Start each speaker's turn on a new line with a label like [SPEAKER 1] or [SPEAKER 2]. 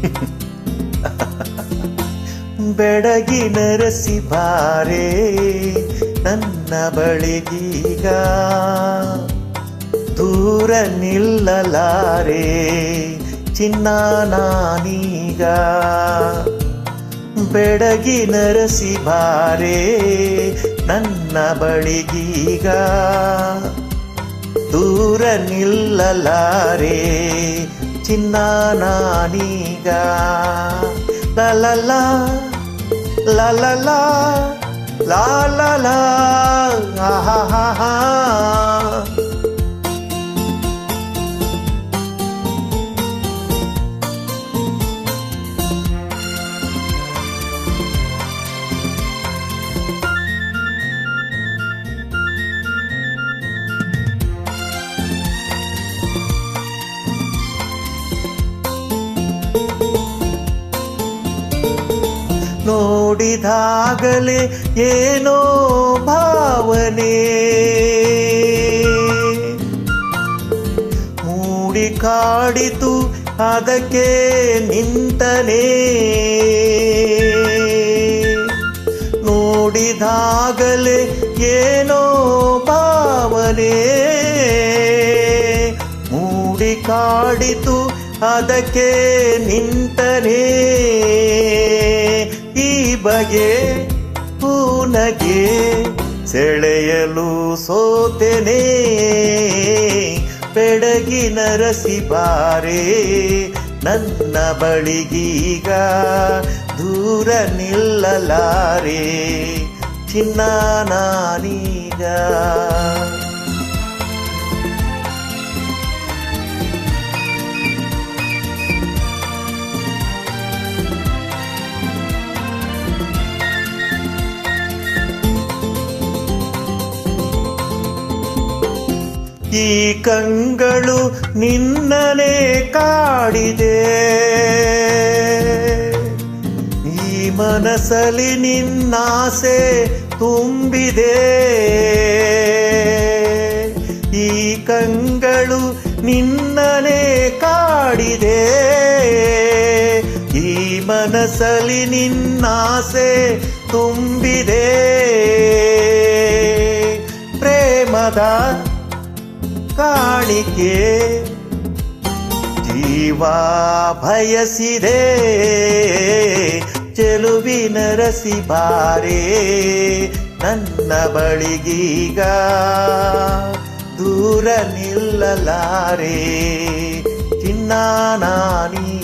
[SPEAKER 1] ಬೆಡಗಿನರಸಿ ಬಾರೆ ನನ್ನ ಬಳಿಗೀಗ ದೂರ ನಿಲ್ಲಲಾರೆ ಚಿನ್ನ ನಾನೀಗ ಬೆಡಗಿನರಸಿ ಬಾರೆ ನನ್ನ ಬಳಿಗೀಗ ದೂರ ನಿಲ್ಲಲಾರೆ చిన్న నానిగా లలలా లలలా లాలలా ఆహాహా ನೋಡಿದಾಗಲೇ ಏನೋ ಭಾವನೆ. ಮೂಡಿ ಕಾಡಿತು ಅದಕ್ಕೆ ನಿಂತನೆ ನೋಡಿದಾಗಲೇ ಏನೋ ಭಾವನೆ. ಮೂಡಿ ಕಾಡಿತು ಅದಕ್ಕೆ ನಿಂತನೇ ಬಗೆ ಪೂನಗೆ ಸೆಳೆಯಲು ಸೋತೆನೆ. ಬೆಡಗಿನ ರಸಿ ಬಾರೆ ನನ್ನ ಬಳಿಗೀಗ ದೂರ ನಿಲ್ಲಲಾರೆ. ಚಿನ್ನ ನಾನೀಗ ಈ ಕಂಗಳು ನಿನ್ನನೆ ಕಾಡಿದೆ. ಈ ಮನಸ್ಸಲ್ಲಿ ನಿನ್ನಾಸೆ ತುಂಬಿದೆ. ಈ ಕಂಗಳು ನಿನ್ನನೆ ಕಾಡಿದೆ. ಈ ಮನಸ್ಸಲ್ಲಿ ನಿನ್ನಾಸೆ ತುಂಬಿದೆ. ಪ್ರೇಮದ ಕಾಣಿಕೆ ಜೀವ ಭಯಸಿದೆ. ಚೆಲುವಿನ ರಸಿ ಬಾರೆ ನನ್ನ ಬಳಿಗೀಗ ದೂರ ನಿಲ್ಲಲಾರೆ. ಚಿನ್ನ ನಾನೀಗ